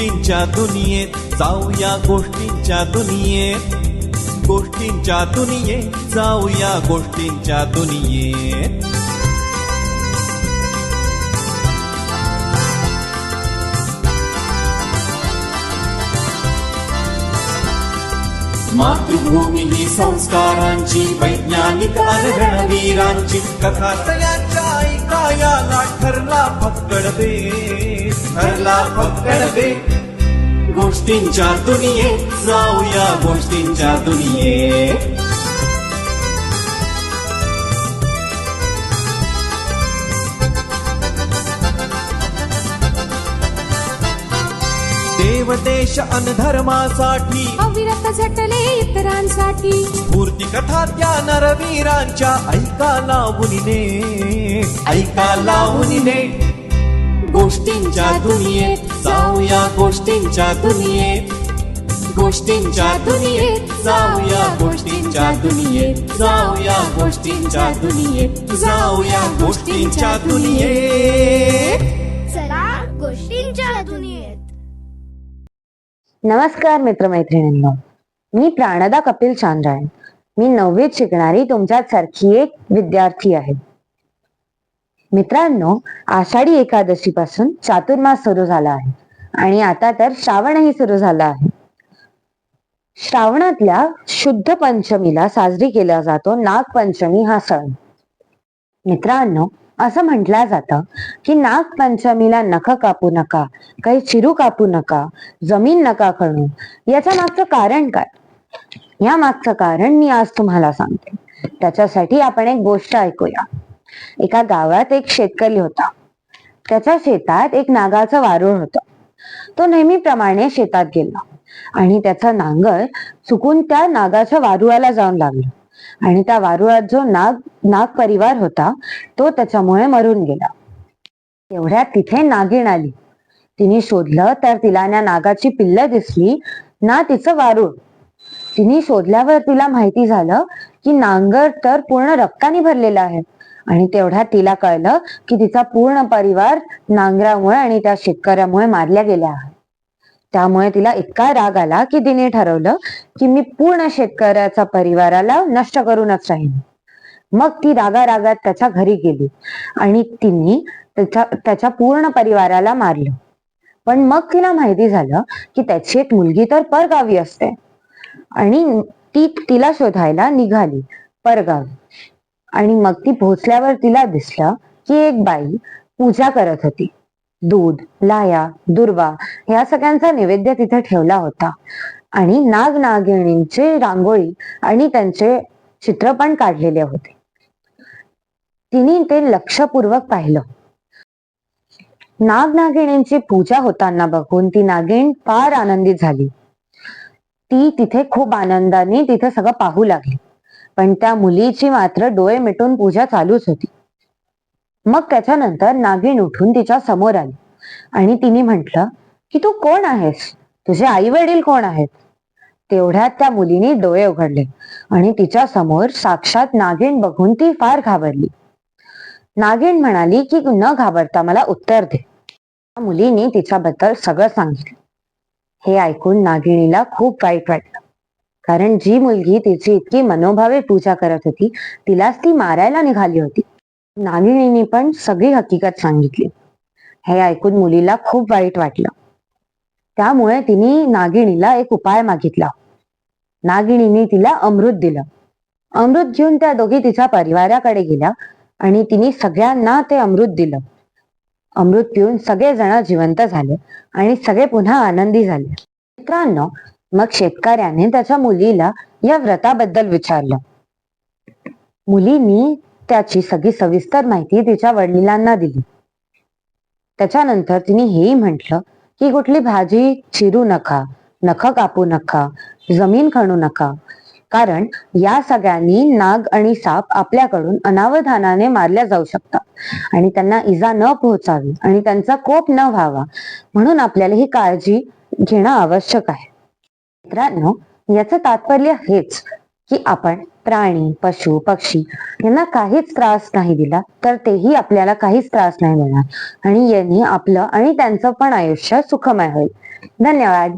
गोष्टींच्या दुनियेत जाऊया गोष्टींच्या दुनियेत. गोष्टींच्या दुनियेत जाऊया गोष्टींच्या दुनियेत. मातृभूमी ही संस्कारांची वैज्ञानिक रणवीरांची कथा तयाच्या ऐकायाला ठरला फक्कड दे ठरला फक्कड दे गोष्टींच्या दुनियेत जाऊया गोष्टींच्या दुनियेत देव देश अन धर्मासाठी अविरत झटले इतरांसाठी. स्फूर्ती कथा त्या नरवीरांच्या ऐका लावून ऐका लावून गोष्टींच्या दुनियेत जाऊया गोष्टींच्या दुनियेत. गोष्टींच्या दुनियेत जाऊया गोष्टींच्या दुनियेत. जाऊया गोष्टींच्या दुनियेत. जाऊया गोष्टींच्या दुनियेत. चला गोष्टींच्या दुनियेत. नमस्कार मित्रमैत्रिणींनो. मी प्राणदा कपिल चांद्रायण. मी नववीत शिकणारी तुमच्यासारखी एक विद्यार्थी आहे. मित्रांनो आषाढी एकादशी पासून चातुर्मास सुरू झाला आहे. आणि आता तर श्रावणही सुरू झाला आहे. श्रावणातल्या शुद्ध पंचमीला साजरी केला जातो नागपंचमी हा सण. मित्रांनो असं म्हटलं जातं की नागपंचमीला नख कापू नका काही चिरू कापू नका जमीन नका खणू याच्या मागचं कारण काय? या मागचं कारण मी आज तुम्हाला सांगते. त्याच्यासाठी आपण एक गोष्ट ऐकूया. एका गावात एक शेतकरी होता. त्याच्या शेतात एक नागाचं वारुळ होत. तो नेहमीप्रमाणे शेतात गेला आणि त्याचा नांगर चुकून त्या नागाच्या वारुळाला जाऊन लागला. आणि त्या वारुळात जो नाग नाग परिवार होता तो त्याच्यामुळे मरून गेला. एवढ्या तिथे नागिण आली. तिने शोधलं तर तिला ना नागाची पिल्ल दिसली. ना तिचं वारुळ. तिने शोधल्यावर तिला माहिती झालं की नांगर तर पूर्ण रक्ताने भरलेला आहे. आणि तेवढ्या तिला कळलं की तिचा पूर्ण परिवार नांगरामुळे आणि त्या शेतकऱ्यामुळे मारल्या गेल्या. आहे त्यामुळे तिला इतका राग आला की तिने ठरवलं की मी पूर्ण शेतकऱ्याचा परिवाराला नष्ट करूनच राहीन. मग ती रागा रागात त्याच्या घरी गेली आणि तिने त्याच्या त्याच्या पूर्ण परिवाराला मारलं. पण मग तिला माहिती झालं की त्याची एक मुलगी तर परगावी असते. आणि ती तिला शोधायला निघाली परगावी. आणि मग ती पोहोचल्यावर तिला दिसलं की एक बाई पूजा करत होती. दूध लाया दुर्वा या सगळ्यांचा नैवेद्य तिथे ठेवला होता. आणि नाग नागिणींचे रांगोळी आणि त्यांचे चित्र पण काढलेले होते. तिने ते लक्षपूर्वक पाहिलं. नाग नागिणींची पूजा होताना बघून ती नागिण फार आनंदित झाली. ती तिथे खूप आनंदाने तिथे सगळं पाहू लागली. पण त्या मुलीची मात्र डोळे मिटून पूजा चालूच होती. मग त्याच्यानंतर नागिण उठून तिच्या समोर आली आणि तिने म्हटलं की तू कोण आहेस? तुझे आई वडील कोण आहेत? तेवढ्यात त्या मुलीने डोळे उघडले आणि तिच्या समोर साक्षात नागिण बघून ती फार घाबरली. नागिण म्हणाली की न घाबरता मला उत्तर दे. त्या मुलीने तिच्याबद्दल सगळं सांगितलं. हे ऐकून नागिणीला खूप वाईट वाटलं. कारण जी मुलगी तिची इतकी मनोभावे पूजा करत होती तिलाच ती मारायला निघाली होती. नागिणीने पण सगळी हकीकत सांगितली. हे ऐकून मुलीला खूप वाईट वाटलं. त्यामुळे तिने नागिणीला एक उपाय मागितला. नागिणीने तिला अमृत दिलं. अमृत घेऊन त्या दोघी तिच्या परिवाराकडे गेल्या आणि तिने सगळ्यांना ते अमृत दिलं. अमृत पिऊन सगळेजण जिवंत झाले आणि सगळे पुन्हा आनंदी झाले. मित्रांनो मग शेतकऱ्याने त्याच्या मुलीला या व्रताबद्दल विचारलं. मुलीनी त्याची सगळी सविस्तर माहिती तिच्या वडिलांना दिली. त्याच्यानंतर तिने हेही म्हटलं की कुठली भाजी चिरू नका नख कापू नका जमीन खणू नका. कारण या सगळ्यांनी नाग आणि साप आपल्याकडून अनावधानाने मारल्या जाऊ शकतात आणि त्यांना इजा न पोहोचावी आणि त्यांचा कोप न व्हावा म्हणून आपल्याला ही काळजी घेणं आवश्यक आहे. मित्रांनो याचं तात्पर्य हेच की आपण प्राणी पशु पक्षी यांना काहीच त्रास नाही दिला तर तेही आपल्याला काहीच त्रास नाही देणार आणि यांनी आपलं आणि त्यांचं पण आयुष्य सुखमय होईल. धन्यवाद.